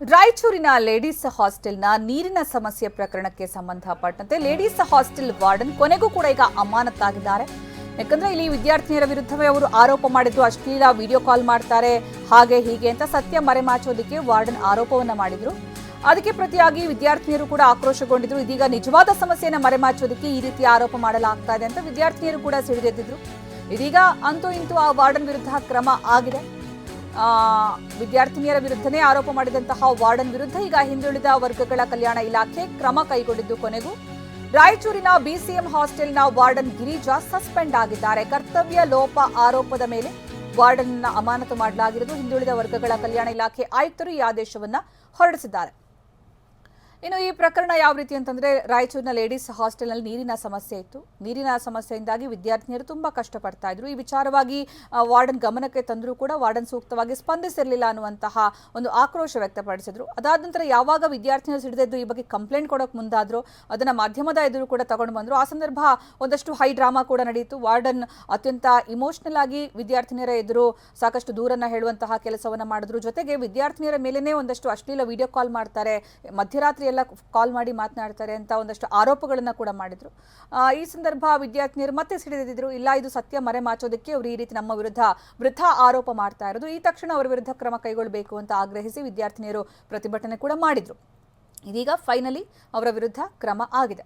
ರಾಯಚೂರಿನ ಲೇಡೀಸ್ ಹಾಸ್ಟೆಲ್ನ ನೀರಿನ ಸಮಸ್ಯೆ ಪ್ರಕರಣಕ್ಕೆ ಸಂಬಂಧಪಟ್ಟಂತೆ ಲೇಡೀಸ್ ಹಾಸ್ಟೆಲ್ ವಾರ್ಡನ್ ಕೊನೆಗೂ ಕೂಡ ಈಗ ಅಮಾನತ್ತಾಗಿದ್ದಾರೆ ಯಾಕಂದ್ರೆ ಇಲ್ಲಿ ವಿದ್ಯಾರ್ಥಿನಿಯರ ವಿರುದ್ಧವೇ ಅವರು ಆರೋಪ ಮಾಡಿದ್ರು ಅಶ್ಲೀಲ ವಿಡಿಯೋ ಕಾಲ್ ಮಾಡ್ತಾರೆ. ಹಾಗೆ ಹೀಗೆ ಅಂತ ಸತ್ಯ ಮರೆಮಾಚೋದಕ್ಕೆ ವಾರ್ಡನ್ ಆರೋಪವನ್ನ ಮಾಡಿದ್ರು. ಅದಕ್ಕೆ ಪ್ರತಿಯಾಗಿ ವಿದ್ಯಾರ್ಥಿನಿಯರು ಕೂಡ ಆಕ್ರೋಶಗೊಂಡಿದ್ರು. ಇದೀಗ ನಿಜವಾದ ಸಮಸ್ಯೆಯನ್ನು ಮರೆಮಾಚೋದಕ್ಕೆ ಈ ರೀತಿ ಆರೋಪ ಮಾಡಲಾಗ್ತಾ ಇದೆ ಅಂತ ವಿದ್ಯಾರ್ಥಿನಿಯರು ಕೂಡ ಸಿಡಿದೆದ್ದಿದ್ರು ಇದೀಗ ಅಂತೂ ಇಂತೂ ಆ ವಾರ್ಡನ್ ವಿರುದ್ಧ ಕ್ರಮ ಆಗಿದೆ. ವಿದ್ಯಾರ್ಥಿನಿಯರ ವಿರುದ್ಧನೇ ಆರೋಪ ಮಾಡಿದಂತಹ ವಾರ್ಡನ್ ವಿರುದ್ಧ ಈಗ ಹಿಂದುಳಿದ ವರ್ಗಗಳ ಕಲ್ಯಾಣ ಇಲಾಖೆ ಕ್ರಮ ಕೈಗೊಂಡಿದ್ದು ಕೊನೆಗೂ. ರಾಯಚೂರಿನ ಬಿಸಿಎಂ ಹಾಸ್ಟೆಲ್ನ ವಾರ್ಡನ್ ಗಿರಿಜಾ ಸಸ್ಪೆಂಡ್ ಆಗಿದ್ದಾರೆ. ಕರ್ತವ್ಯ ಲೋಪ ಆರೋಪದ ಮೇಲೆ ವಾರ್ಡನ್ ಅಮಾನತು ಮಾಡಲಾಗಿರುವುದು ಹಿಂದುಳಿದ ವರ್ಗಗಳ ಕಲ್ಯಾಣ ಇಲಾಖೆ ಆಯುಕ್ತರು ಈ ಆದೇಶವನ್ನು ಹೊರಡಿಸಿದ್ದಾರೆ. ಇನ್ನು ಈ ಪ್ರಕರಣ ಯಾವ ರೀತಿ ಅಂತಂದ್ರೆ ರಾಯಚೂರಿನ ಲೇಡೀಸ್ ಹಾಸ್ಟೆಲ್ನಲ್ಲಿ ನೀರಿನ ಸಮಸ್ಯೆ ಇತ್ತು. ನೀರಿನ ಸಮಸ್ಯೆಯಿಂದಾಗಿ ವಿದ್ಯಾರ್ಥಿನಿಯರು ತುಂಬಾ ಕಷ್ಟಪಡ್ತಾ ಇದ್ರು. ಈ ವಿಚಾರವಾಗಿ ವಾರ್ಡನ್ ಗಮನಕ್ಕೆ ತಂದರೂ ಕೂಡ ವಾರ್ಡನ್ ಸೂಕ್ತವಾಗಿ ಸ್ಪಂದಿಸಿರಲಿಲ್ಲ ಅನ್ನುವಂತಹ ಒಂದು ಆಕ್ರೋಶ ವ್ಯಕ್ತಪಡಿಸಿದ್ರು. ಅದಾದ ನಂತರ ಯಾವಾಗ ವಿದ್ಯಾರ್ಥಿನಿಯರು ಸಿಡಿದೆದ್ದು ಈ ಬಗ್ಗೆ ಕಂಪ್ಲೇಂಟ್ ಕೊಡೋಕೆ ಮುಂದಾದ್ರು ಅದನ್ನ ಮಾಧ್ಯಮದ ಎದುರು ಕೂಡ ತಗೊಂಡು ಬಂದ್ರು. ಆ ಸಂದರ್ಭ ಒಂದಷ್ಟು ಹೈ ಡ್ರಾಮಾ ಕೂಡ ನಡೆಯಿತು. ವಾರ್ಡನ್ ಅತ್ಯಂತ ಇಮೋಷನಲ್ ಆಗಿ ವಿದ್ಯಾರ್ಥಿನಿಯರ ಎದುರು ಸಾಕಷ್ಟು ದೂರನ್ನ ಹೇಳುವಂತಹ ಕೆಲಸವನ್ನ ಮಾಡಿದ್ರು. ಜೊತೆಗೆ ವಿದ್ಯಾರ್ಥಿನಿಯರ ಮೇಲೇನೇ ಒಂದಷ್ಟು ಅಶ್ಲೀಲ ವಿಡಿಯೋ ಕಾಲ್ ಮಾಡ್ತಾರೆ. ಮಧ್ಯರಾತ್ರಿ ಎಲ್ಲ ಕಾಲ್ ಮಾಡಿ ಮಾತನಾಡ್ತಾರೆ ಅಂತ ಒಂದಷ್ಟು ಆರೋಪಗಳನ್ನು ಕೂಡ ಮಾಡಿದ್ರು. ಈ ಸಂದರ್ಭ ವಿದ್ಯಾರ್ಥಿನಿಯರು ಮತ್ತೆ ಸಿಡಿದಿದ್ರು ಇಲ್ಲ ಇದು ಸತ್ಯ, ಮರೆ ಮಾಚೋದಕ್ಕೆ ಅವರು ಈ ರೀತಿ ನಮ್ಮ ವಿರುದ್ಧ ವೃಥಾ ಆರೋಪ ಮಾಡ್ತಾ ಇರೋದು. ಈ ತಕ್ಷಣ ಅವರ ವಿರುದ್ಧ ಕ್ರಮ ಕೈಗೊಳ್ಳಬೇಕು ಅಂತ ಆಗ್ರಹಿಸಿ ವಿದ್ಯಾರ್ಥಿನಿಯರು ಪ್ರತಿಭಟನೆ ಕೂಡ ಮಾಡಿದ್ರು. ಇದೀಗ ಫೈನಲಿ ಅವರ ವಿರುದ್ಧ ಕ್ರಮ ಆಗಿದೆ.